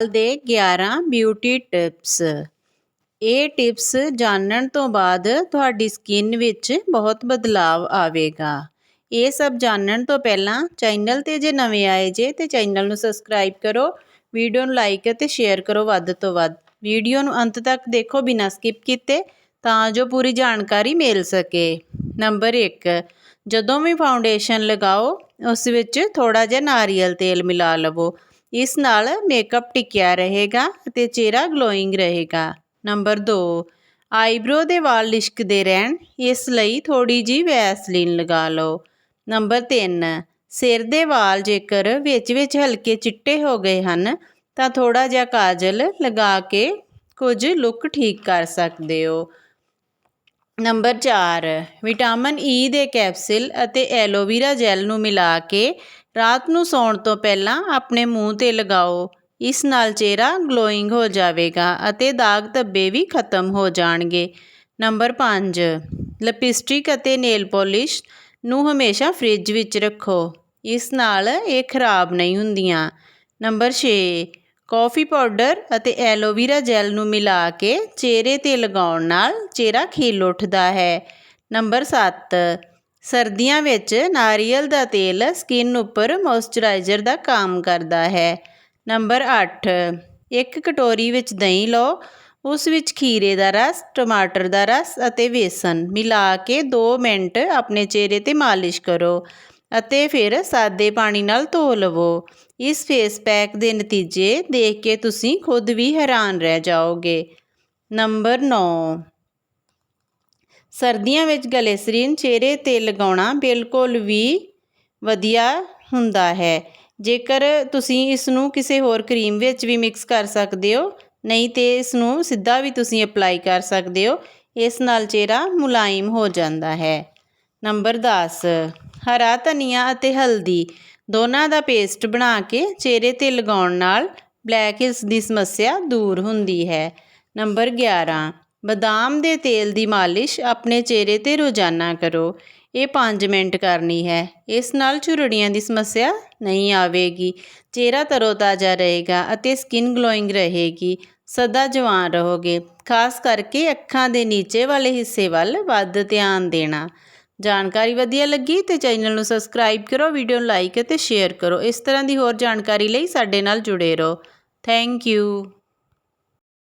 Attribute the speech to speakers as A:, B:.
A: ਦੇ 11 beauty tips ਇਹ tips ਜਾਣਨ ਤੋਂ ਬਾਅਦ ਤੁਹਾਡੀ ਸਕਿਨ ਵਿੱਚ ਬਹੁਤ ਬਦਲਾਵ ਆਵੇਗਾ। ਇਹ ਸਭ ਜਾਣਨ ਤੋਂ ਪਹਿਲਾਂ ਚੈਨਲ ਤੇ ਜੇ ਨਵੇਂ ਆਏ ਜੇ ਤੇ ਚੈਨਲ ਨੂੰ ਸਬਸਕ੍ਰਾਈਬ ਕਰੋ ਵੀਡੀਓ ਨੂੰ ਲਾਈਕ ਅਤੇ ਸ਼ੇਅਰ ਕਰੋ ਵੱਧ ਤੋਂ ਵੱਧ। ਵੀਡੀਓ ਨੂੰ ਅੰਤ ਤੱਕ ਦੇਖੋ ਬਿਨਾਂ ਸਕਿਪ ਕੀਤੇ, ਤਾਂ ਜੋ ਪੂਰੀ ਜਾਣਕਾਰੀ ਮਿਲ ਸਕੇ। ਨੰਬਰ 1 ਜਦੋਂ ਵੀ ਫਾਊਂਡੇਸ਼ਨ ਲਗਾਓ, ਉਸ ਵਿੱਚ ਥੋੜਾ ਜਿਹਾ ਨਾਰੀਅਲ ਤੇਲ ਮਿਲਾ ਲਵੋ। ਇਸ ਨਾਲ ਮੇਕਅਪ ਟਿਕਿਆ ਰਹੇਗਾ ਅਤੇ ਚਿਹਰਾ ਗਲੋਇੰਗ ਰਹੇਗਾ। ਨੰਬਰ 2 ਆਈਬ੍ਰੋ ਦੇ ਵਾਲ ਲਿਸ਼ਕਦੇ ਰਹਿਣ, ਇਸ ਲਈ ਥੋੜੀ ਜੀ ਵੈਸਲੀਨ ਲਗਾ ਲਓ। ਨੰਬਰ 3 ਸਿਰ ਦੇ ਵਾਲ ਜੇਕਰ ਵਿੱਚ ਵਿੱਚ ਹਲਕੇ ਚਿੱਟੇ ਹੋ ਗਏ ਹਨ, ਤਾਂ ਥੋੜਾ ਜਿਹਾ ਕਾਜਲ ਲਗਾ ਕੇ ਕੁਝ ਲੁੱਕ ਠੀਕ ਕਰ ਸਕਦੇ ਹੋ। ਨੰਬਰ 4 ਵਿਟਾਮਿਨ ਈ ਦੇ ਕੈਪਸੂਲ ਅਤੇ ਐਲੋਵੀਰਾ ਜੈਲ ਨੂੰ ਮਿਲਾ ਕੇ ਰਾਤ ਨੂੰ ਸੌਣ ਤੋਂ ਪਹਿਲਾਂ ਆਪਣੇ ਮੂੰਹ ਤੇ ਲਗਾਓ। ਇਸ ਨਾਲ ਚਿਹਰਾ ਗਲੋਇੰਗ ਹੋ ਜਾਵੇਗਾ ਅਤੇ ਦਾਗ ਧੱਬੇ ਵੀ ਖਤਮ ਹੋ ਜਾਣਗੇ। ਨੰਬਰ 5 ਲਿਪਸਟਿਕ ਅਤੇ ਨੇਲ ਪਾਲਿਸ਼ ਨੂੰ ਹਮੇਸ਼ਾ ਫ੍ਰਿਜ ਵਿੱਚ ਰੱਖੋ। ਇਸ ਨਾਲ ਇਹ ਖਰਾਬ ਨਹੀਂ ਹੁੰਦੀਆਂ। ਨੰਬਰ 6 ਕਾਫੀ ਪਾਊਡਰ ਅਤੇ ਐਲੋਵੀਰਾ ਜੈਲ ਨੂੰ ਮਿਲਾ ਕੇ ਚਿਹਰੇ ਤੇ ਲਗਾਉਣ ਨਾਲ ਚਿਹਰਾ ਖਿਲ ਉੱਠਦਾ ਹੈ। ਨੰਬਰ 7 ਸਰਦੀਆਂ ਵਿੱਚ ਨਾਰੀਅਲ ਦਾ ਤੇਲ ਸਕਿਨ ਉੱਪਰ ਮੋਇਸਚਰਾਈਜ਼ਰ ਦਾ ਕੰਮ ਕਰਦਾ ਹੈ। ਨੰਬਰ 8 ਇੱਕ ਕਟੋਰੀ ਵਿੱਚ ਦਹੀਂ ਲਓ। ਉਸ ਵਿੱਚ ਖੀਰੇ ਦਾ ਰਸ, ਟਮਾਟਰ ਦਾ ਰਸ ਅਤੇ ਵੇਸਣ ਮਿਲਾ ਕੇ 2 ਮਿੰਟ ਆਪਣੇ ਚਿਹਰੇ ਤੇ ਮਾਲਿਸ਼ ਕਰੋ ਅਤੇ ਫਿਰ ਸਾਦੇ ਪਾਣੀ ਨਾਲ ਧੋ ਲਵੋ। ਇਸ ਫੇਸ ਪੈਕ ਦੇ ਨਤੀਜੇ ਦੇਖ ਕੇ ਤੁਸੀਂ ਖੁਦ ਵੀ ਹੈਰਾਨ ਰਹਿ ਜਾਓਗੇ। ਨੰਬਰ 9 ਸਰਦੀਆਂ ਵਿੱਚ ਗਲਿਸਰੀਨ ਚਿਹਰੇ ਤੇ ਲਗਾਉਣਾ ਬਿਲਕੁਲ ਵੀ ਵਧੀਆ ਹੁੰਦਾ ਹੈ। ਜੇਕਰ ਤੁਸੀਂ ਇਸ ਨੂੰ ਕਿਸੇ ਹੋਰ ਕਰੀਮ ਵਿੱਚ ਵੀ ਮਿਕਸ ਕਰ ਸਕਦੇ ਹੋ, ਨਹੀਂ ਤੇ ਇਸ ਨੂੰ ਸਿੱਧਾ ਵੀ ਤੁਸੀਂ ਅਪਲਾਈ ਕਰ ਸਕਦੇ ਹੋ, ਇਸ ਨਾਲ ਚਿਹਰਾ ਮੁਲਾਇਮ ਹੋ ਜਾਂਦਾ ਹੈ। ਨੰਬਰ 10 ਹਰਾ ਧਨੀਆ ਅਤੇ ਹਲਦੀ। ਦੋਨਾਂ ਦਾ ਪੇਸਟ ਬਣਾ ਕੇ ਚਿਹਰੇ ਤੇ ਲਗਾਉਣ ਨਾਲ ਬਲੈਕ ਹਿਲਸ ਦੀ ਸਮੱਸਿਆ ਦੂਰ ਹੁੰਦੀ ਹੈ। ਨੰਬਰ 11 ਬਦਾਮ ਦੇ ਤੇਲ ਦੀ ਮਾਲਿਸ਼ ਆਪਣੇ ਚਿਹਰੇ ਤੇ ਰੋਜ਼ਾਨਾ ਕਰੋ। ਇਹ 5 ਮਿੰਟ ਕਰਨੀ ਹੈ। ਇਸ ਨਾਲ ਝੁਰੜੀਆਂ ਦੀ ਸਮੱਸਿਆ ਨਹੀਂ ਆਵੇਗੀ। ਚਿਹਰਾ ਤਰੋਤਾਜ਼ਾ ਰਹੇਗਾ ਅਤੇ ਸਕਿਨ ਗਲੋਇੰਗ ਰਹੇਗੀ। ਸਦਾ ਜਵਾਨ ਰਹੋਗੇ। ਖਾਸ ਕਰਕੇ ਅੱਖਾਂ ਦੇ ਨੀਚੇ ਵਾਲੇ ਹਿੱਸੇ ਵੱਲ ਵੱਧ ਧਿਆਨ ਦੇਣਾ। ਜਾਣਕਾਰੀ ਵਧੀਆ ਲੱਗੀ ਤੇ ਚੈਨਲ ਨੂੰ ਸਬਸਕ੍ਰਾਈਬ ਕਰੋ, ਵੀਡੀਓ ਨੂੰ ਲਾਈਕ ਅਤੇ ਸ਼ੇਅਰ ਕਰੋ। ਇਸ ਤਰ੍ਹਾਂ ਦੀ ਹੋਰ ਜਾਣਕਾਰੀ ਲਈ ਸਾਡੇ ਨਾਲ ਜੁੜੇ ਰਹੋ। Thank you.